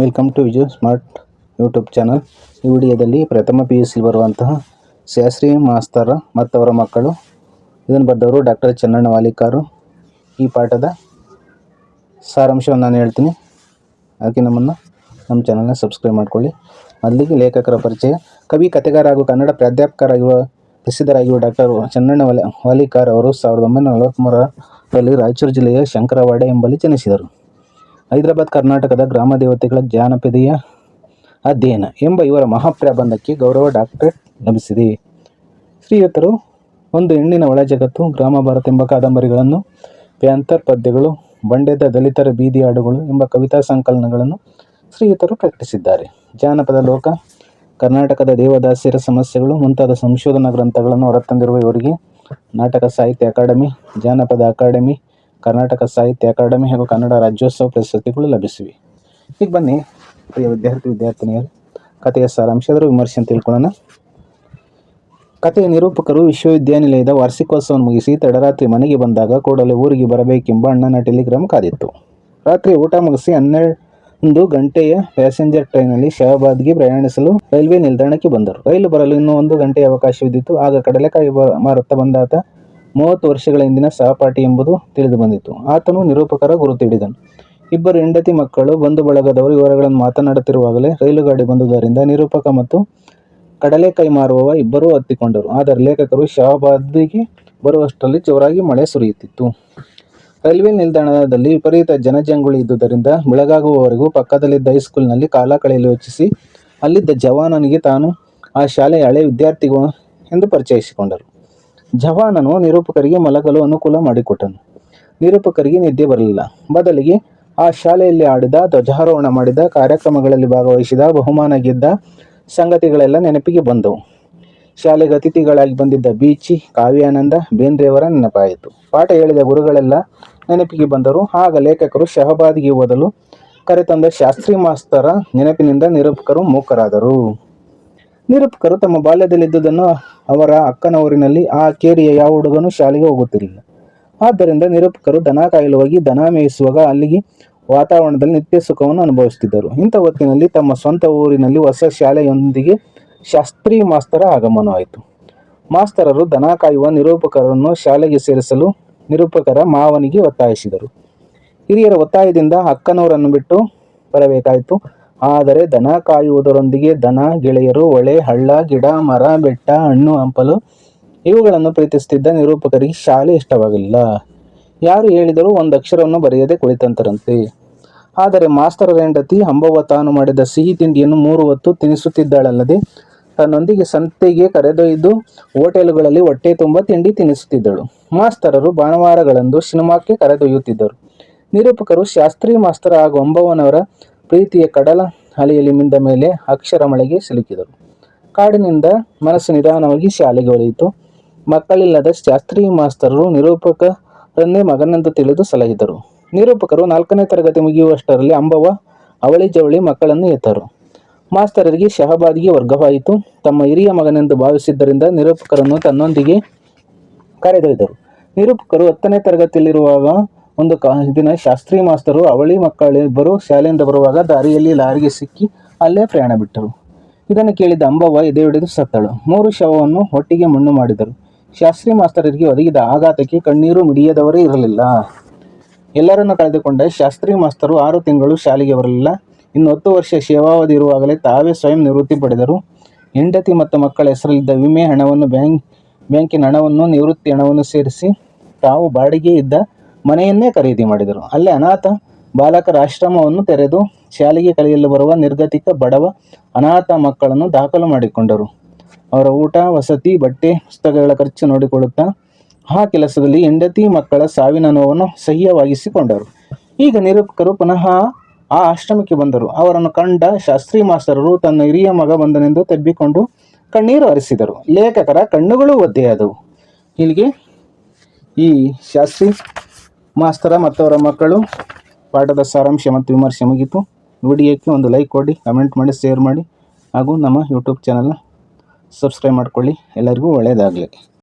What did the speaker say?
Welcome to Vijay smart YouTube channel. ಈ ವಿಡಿಯೋದಲ್ಲಿ ಪ್ರಥಮ ಪಿ ಯು ಸಿ ಬರುವಂತಹ ಶಾಸ್ತ್ರೀಯ ಮಾಸ್ತರ ಮತ್ತು ಅವರ ಮಕ್ಕಳು ಇದನ್ನು ಬರೆದವರು ಡಾಕ್ಟರ್ ಚನ್ನಣ್ಣ ವಾಲಿಕಾರು. ಈ ಪಾಠದ ಸಾರಾಂಶವನ್ನು ನಾನು ಹೇಳ್ತೀನಿ. ಅದಕ್ಕೆ ನಮ್ಮನ್ನು ನಮ್ಮ ಚಾನಲ್ನ ಸಬ್ಸ್ಕ್ರೈಬ್ ಮಾಡಿಕೊಳ್ಳಿ. ಮೊದಲಿಗೆ ಲೇಖಕರ ಪರಿಚಯ. ಕವಿ, ಕಥೆಗಾರ ಹಾಗೂ ಕನ್ನಡ ಪ್ರಾಧ್ಯಾಪಕರಾಗಿರುವ, ಪ್ರಸಿದ್ಧರಾಗಿರುವ ಡಾಕ್ಟರ್ ಚನ್ನಣ್ಣ ವಾಲಿ, ವಾಲಿಕಾರ್ ಅವರು ಸಾವಿರದ ಒಂಬೈನೂರ ನಲವತ್ತ್ಮೂರರಲ್ಲಿ ರಾಯಚೂರು ಜಿಲ್ಲೆಯ ಶಂಕರವಾಡೆ ಎಂಬಲ್ಲಿ ಜನಿಸಿದರು. ಹೈದರಾಬಾದ್ ಕರ್ನಾಟಕದ ಗ್ರಾಮ ದೇವತೆಗಳ ಜಾನಪದೀಯ ಅಧ್ಯಯನ ಎಂಬ ಇವರ ಮಹಾಪ್ರಬಂಧಕ್ಕೆ ಗೌರವ ಡಾಕ್ಟರೇಟ್ ಲಭಿಸಿದೆ. ಶ್ರೀಯುತರು ಒಂದು ಹೆಣ್ಣಿನ ಒಳ ಜಗತ್ತು, ಗ್ರಾಮ ಭಾರತ ಎಂಬ ಕಾದಂಬರಿಗಳನ್ನು, ಪ್ಯಾಂಥರ್ ಪದ್ಯಗಳು, ಬಂಡೆದ ದಲಿತರ ಬೀದಿ ಹಾಡುಗಳು ಎಂಬ ಕವಿತಾ ಸಂಕಲನಗಳನ್ನು ಶ್ರೀಯುತರು ಪ್ರಕಟಿಸಿದ್ದಾರೆ. ಜಾನಪದ ಲೋಕ, ಕರ್ನಾಟಕದ ದೇವದಾಸಿಯರ ಸಮಸ್ಯೆಗಳು, ಮುಂತಾದ ಸಂಶೋಧನಾ ಗ್ರಂಥಗಳನ್ನು ಹೊರತಂದಿರುವ ಇವರಿಗೆ ನಾಟಕ ಸಾಹಿತ್ಯ ಅಕಾಡೆಮಿ, ಜಾನಪದ ಅಕಾಡೆಮಿ ಕರ್ನಾಟಕ ಸಾಹಿತ್ಯ ಅಕಾಡೆಮಿ ಹಾಗೂ ಕನ್ನಡ ರಾಜ್ಯೋತ್ಸವ ಪ್ರಶಸ್ತಿಗಳು ಲಭಿಸಿವೆ. ಈಗ ಬನ್ನಿ, ಪ್ರಿಯ ವಿದ್ಯಾರ್ಥಿ, ವಿದ್ಯಾರ್ಥಿನಿಯರು, ಕಥೆಯ ಸಾರಾಂಶ ಅದರ ವಿಮರ್ಶೆ ಅಂತ ತಿಳ್ಕೊಳ್ಳೋಣ. ಕಥೆಯ ನಿರೂಪಕರು ವಿಶ್ವವಿದ್ಯಾನಿಲಯದ ವಾರ್ಷಿಕೋತ್ಸವ ಮುಗಿಸಿ ತಡರಾತ್ರಿ ಮನೆಗೆ ಬಂದಾಗ ಕೂಡಲೇ ಊರಿಗೆ ಬರಬೇಕೆಂಬ ಅಣ್ಣನ ಟೆಲಿಗ್ರಾಮ್ ಕಾದಿತ್ತು. ರಾತ್ರಿ ಊಟ ಮುಗಿಸಿ ಹನ್ನೆರಡು ಗಂಟೆಯ ಪ್ಯಾಸೆಂಜರ್ ಟ್ರೈನಲ್ಲಿ ಶಹಾಬಾದ್ಗೆ ಪ್ರಯಾಣಿಸಲು ರೈಲ್ವೆ ನಿಲ್ದಾಣಕ್ಕೆ ಬಂದರು. ರೈಲು ಬರಲು ಇನ್ನೂ ಒಂದು ಗಂಟೆಯ ಅವಕಾಶವಿದ್ದಿತ್ತು. ಆಗ ಕಡಲೆಕಾಯಿ ಮಾರುತ್ತಾ ಬಂದಾತ ಮೂವತ್ತು ವರ್ಷಗಳ ಹಿಂದಿನ ಸಹಪಾಠಿ ಎಂಬುದು ತಿಳಿದು ಬಂದಿತ್ತು. ಆತನು ನಿರೂಪಕರ ಗುರುತು ಹಿಡಿದನು ಇಬ್ಬರು ಹೆಂಡತಿ ಮಕ್ಕಳು ಬಂಧು ಬಳಗದವರು ವಿವರಗಳನ್ನು ಮಾತನಾಡುತ್ತಿರುವಾಗಲೇ ರೈಲು ಗಾಡಿ ಬಂದುದರಿಂದ ನಿರೂಪಕ ಮತ್ತು ಕಡಲೆಕಾಯಿ ಮಾರುವವ ಇಬ್ಬರೂ ಹತ್ತಿಕೊಂಡರು. ಆದರೆ ಲೇಖಕರು ಶಹಬಾದಿಗೆ ಬರುವಷ್ಟರಲ್ಲಿ ಜೋರಾಗಿ ಮಳೆ ಸುರಿಯುತ್ತಿತ್ತು. ರೈಲ್ವೆ ನಿಲ್ದಾಣದಲ್ಲಿ ವಿಪರೀತ ಜನಜಂಗುಳಿ ಇದ್ದುದರಿಂದ ಬೆಳಗಾಗುವವರೆಗೂ ಪಕ್ಕದಲ್ಲಿದ್ದ ಹೈಸ್ಕೂಲ್ನಲ್ಲಿ ಕಾಲ ಕಳೆಯಲು ಯೋಚಿಸಿ ಅಲ್ಲಿದ್ದ ಜವಾನನಿಗೆ ತಾನು ಆ ಶಾಲೆಯ ಹಳೆ ವಿದ್ಯಾರ್ಥಿಗೂ ಎಂದು ಪರಿಚಯಿಸಿಕೊಂಡರು. ಜವಾನನು ನಿರೂಪಕರಿಗೆ ಮಲಗಲು ಅನುಕೂಲ ಮಾಡಿಕೊಟ್ಟನು. ನಿರೂಪಕರಿಗೆ ನಿದ್ದೆ ಬರಲಿಲ್ಲ. ಬದಲಿಗೆ ಆ ಶಾಲೆಯಲ್ಲಿ ಆಡಿದ, ಧ್ವಜಾರೋಹಣ ಮಾಡಿದ, ಕಾರ್ಯಕ್ರಮಗಳಲ್ಲಿ ಭಾಗವಹಿಸಿದ, ಬಹುಮಾನ ಗೆದ್ದ ಸಂಗತಿಗಳೆಲ್ಲ ನೆನಪಿಗೆ ಬಂದವು. ಶಾಲೆಗೆ ಅತಿಥಿಗಳಾಗಿ ಬಂದಿದ್ದ ಬೀಚಿ, ಕಾವ್ಯಾನಂದ, ಬೇಂದ್ರೆಯವರ ನೆನಪಾಯಿತು. ಪಾಠ ಹೇಳಿದ ಗುರುಗಳೆಲ್ಲ ನೆನಪಿಗೆ ಬಂದರು. ಆಗ ಲೇಖಕರು ಶಹಬಾದಿಗೆ ಓದಲು ಕರೆತಂದ ಶಾಸ್ತ್ರಿ ಮಾಸ್ತರ ನೆನಪಿನಿಂದ ನಿರೂಪಕರು ಮೂಕರಾದರು. ನಿರೂಪಕರು ತಮ್ಮ ಬಾಲ್ಯದಲ್ಲಿದ್ದುದನ್ನು ಅವರ ಅಕ್ಕನ ಊರಿನಲ್ಲಿ ಆ ಕೇರಿಯ ಯಾವ ಹುಡುಗನು ಶಾಲೆಗೆ ಹೋಗುತ್ತಿರಲಿಲ್ಲ. ಆದ್ದರಿಂದ ನಿರೂಪಕರು ದನ ಕಾಯಲು ಹೋಗಿ ದನ ಮೇಯಿಸುವಾಗ ಅಲ್ಲಿಗೆ ವಾತಾವರಣದಲ್ಲಿ ನಿತ್ಯ ಸುಖವನ್ನು ಅನುಭವಿಸುತ್ತಿದ್ದರು. ಇಂಥ ಹೊತ್ತಿನಲ್ಲಿ ತಮ್ಮ ಸ್ವಂತ ಊರಿನಲ್ಲಿ ಹೊಸ ಶಾಲೆಯೊಂದಿಗೆ ಶಾಸ್ತ್ರಿ ಮಾಸ್ತರ ಆಗಮನವಾಯಿತು. ಮಾಸ್ತರರು ದನ ಕಾಯುವ ನಿರೂಪಕರನ್ನು ಶಾಲೆಗೆ ಸೇರಿಸಲು ನಿರೂಪಕರ ಮಾವನಿಗೆ ಒತ್ತಾಯಿಸಿದರು. ಹಿರಿಯರ ಒತ್ತಾಯದಿಂದ ಅಕ್ಕನವರನ್ನು ಬಿಟ್ಟು ಬರಬೇಕಾಯಿತು. ಆದರೆ ದನ ಕಾಯುವುದರೊಂದಿಗೆ ದನ, ಗೆಳೆಯರು ಹೊಳೆ ಹಳ್ಳ, ಗಿಡ, ಮರ, ಬೆಟ್ಟ, ಹಣ್ಣು, ಹಂಪಲು ಇವುಗಳನ್ನು ಪ್ರೀತಿಸುತ್ತಿದ್ದ ನಿರೂಪಕರಿಗೆ ಶಾಲೆ ಇಷ್ಟವಾಗಲಿಲ್ಲ. ಯಾರು ಹೇಳಿದರೂ ಒಂದು ಅಕ್ಷರವನ್ನು ಬರೆಯದೆ ಕುಳಿತಂತರಂತೆ. ಆದರೆ ಮಾಸ್ತರರ ಹೆಂಡತಿ ಅಂಬವ್ವ ತಾನು ಮಾಡಿದ ಸಿಹಿ ತಿಂಡಿಯನ್ನು ಮೂರು ಹೊತ್ತು ತಿನ್ನಿಸುತ್ತಿದ್ದಾಳಲ್ಲದೆ ತನ್ನೊಂದಿಗೆ ಸಂತೆಗೆ ಕರೆದೊಯ್ದು ಹೋಟೆಲುಗಳಲ್ಲಿ ಹೊಟ್ಟೆ ತುಂಬ ತಿಂಡಿ ತಿನ್ನಿಸುತ್ತಿದ್ದಳು ಮಾಸ್ತರರು ಭಾನುವಾರಗಳಂದು ಸಿನಿಮಾಕ್ಕೆ ಕರೆದೊಯ್ಯುತ್ತಿದ್ದರು. ನಿರೂಪಕರು ಶಾಸ್ತ್ರಿ ಮಾಸ್ತರ ಹಾಗೂ ಅಂಬವ್ವನವರ ಪ್ರೀತಿಯ ಕಡಲ ಅಲೆಯಲ್ಲಿ ಮಿಂದ ಮೇಲೆ ಅಕ್ಷರ ಮಳೆಗೆ ಸಿಲುಕಿದರು. ಕಾಡಿನಿಂದ ಮನಸ್ಸು ನಿಧಾನವಾಗಿ ಶಾಲೆಗೆ ಒಲಿಯಿತು. ಮಕ್ಕಳಿಲ್ಲದ ಶಾಸ್ತ್ರಿ ಮಾಸ್ತರರು ನಿರೂಪಕರನ್ನೇ ಮಗನೆಂದು ತಿಳಿದು ಸಲಹಿದರು. ನಿರೂಪಕರು ನಾಲ್ಕನೇ ತರಗತಿ ಮುಗಿಯುವಷ್ಟರಲ್ಲಿ ಅಂಬವ ಅವಳಿ ಜವಳಿ ಮಕ್ಕಳನ್ನು ಎತ್ತರು ಮಾಸ್ತರರಿಗೆ ಶಹಬಾದಿಗೆ ವರ್ಗವಾಯಿತು. ತಮ್ಮ ಹಿರಿಯ ಮಗನೆಂದು ಭಾವಿಸಿದ್ದರಿಂದ ನಿರೂಪಕರನ್ನು ತನ್ನೊಂದಿಗೆ ಕರೆದೊಯ್ದರು. ನಿರೂಪಕರು ಹತ್ತನೇ ತರಗತಿಯಲ್ಲಿರುವಾಗ ಒಂದು ಕಾ ದಿನ ಶಾಸ್ತ್ರಿ ಮಾಸ್ತರು, ಅವಳಿ ಮಕ್ಕಳಿಬ್ಬರು ಶಾಲೆಯಿಂದ ಬರುವಾಗ ದಾರಿಯಲ್ಲಿ ಲಾರಿಗೆ ಸಿಕ್ಕಿ ಅಲ್ಲೇ ಪ್ರಯಾಣ ಬಿಟ್ಟರು. ಇದನ್ನು ಕೇಳಿದ ಅಂಬವ್ವ ಎದೆ ಹಿಡಿದು ಸತ್ತಳು. ಮೂರು ಶವವನ್ನು ಒಟ್ಟಿಗೆ ಮಣ್ಣು ಮಾಡಿದರು. ಶಾಸ್ತ್ರಿ ಮಾಸ್ತರರಿಗೆ ಒದಗಿದ ಆಘಾತಕ್ಕೆ ಕಣ್ಣೀರು ಮಿಡಿಯದವರೇ ಇರಲಿಲ್ಲ. ಎಲ್ಲರನ್ನು ಕಳೆದುಕೊಂಡ ಶಾಸ್ತ್ರಿ ಮಾಸ್ತರು ಆರು ತಿಂಗಳು ಶಾಲೆಗೆ ಬರಲಿಲ್ಲ. ಇನ್ನು ಹತ್ತು ವರ್ಷ ಸೇವಾವಧಿ ಇರುವಾಗಲೇ ತಾವೇ ಸ್ವಯಂ ನಿವೃತ್ತಿ ಪಡೆದರು. ಹೆಂಡತಿ ಮತ್ತು ಮಕ್ಕಳ ಹೆಸರಲ್ಲಿದ್ದ ವಿಮೆ ಹಣವನ್ನು ಬ್ಯಾಂಕ್, ಬ್ಯಾಂಕಿನ ಹಣವನ್ನು, ನಿವೃತ್ತಿ ಹಣವನ್ನು ಸೇರಿಸಿ ತಾವು ಬಾಡಿಗೆ ಇದ್ದ ಮನೆಯನ್ನೇ ಖರೀದಿ ಮಾಡಿದರು. ಅಲ್ಲೇ ಅನಾಥ ಬಾಲಕರ ಆಶ್ರಮವನ್ನು ತೆರೆದು ಶಾಲೆಗೆ ಕಲಿಯಲು ಬರುವ ನಿರ್ಗತಿಕ ಬಡವ ಅನಾಥ ಮಕ್ಕಳನ್ನು ದಾಖಲು ಮಾಡಿಕೊಂಡರು. ಅವರ ಊಟ, ವಸತಿ, ಬಟ್ಟೆ, ಪುಸ್ತಕಗಳ ಖರ್ಚು ನೋಡಿಕೊಳ್ಳುತ್ತಾ ಆ ಕೆಲಸದಲ್ಲಿ ಹೆಂಡತಿ ಮಕ್ಕಳ ಸಾವಿನ ನೋವನ್ನು ಸಹ್ಯವಾಗಿಸಿಕೊಂಡರು. ಈಗ ನಿರೂಪಕರು ಪುನಃ ಆ ಆಶ್ರಮಕ್ಕೆ ಬಂದರು. ಅವರನ್ನು ಕಂಡ ಶಾಸ್ತ್ರಿ ಮಾಸ್ತರರು ತನ್ನ ಹಿರಿಯ ಮಗ ಬಂದನೆಂದು ತೆಬ್ಬಿಕೊಂಡು ಕಣ್ಣೀರು ಹರಿಸಿದರು. ಲೇಖಕರ ಕಣ್ಣುಗಳು ಒದ್ದೆಯಾದವು. ಇಲ್ಲಿಗೆ ಈ ಶಾಸ್ತ್ರಿ ಮಾಸ್ತರ ಮತ್ತು ಅವರ ಮಕ್ಕಳು ಪಾಠದ ಸಾರಾಂಶ ಮತ್ತು ವಿಮರ್ಶೆ ಮುಗಿತು ವಿಡಿಯೋಕ್ಕೆ ಒಂದು ಲೈಕ್ ಕೊಡಿ, ಕಮೆಂಟ್ ಮಾಡಿ, ಶೇರ್ ಮಾಡಿ ಹಾಗೂ ನಮ್ಮ ಯೂಟ್ಯೂಬ್ ಚಾನಲ್ನ ಸಬ್ಸ್ಕ್ರೈಬ್ ಮಾಡಿಕೊಳ್ಳಿ. ಎಲ್ಲರಿಗೂ ಒಳ್ಳೆಯದಾಗಲಿ.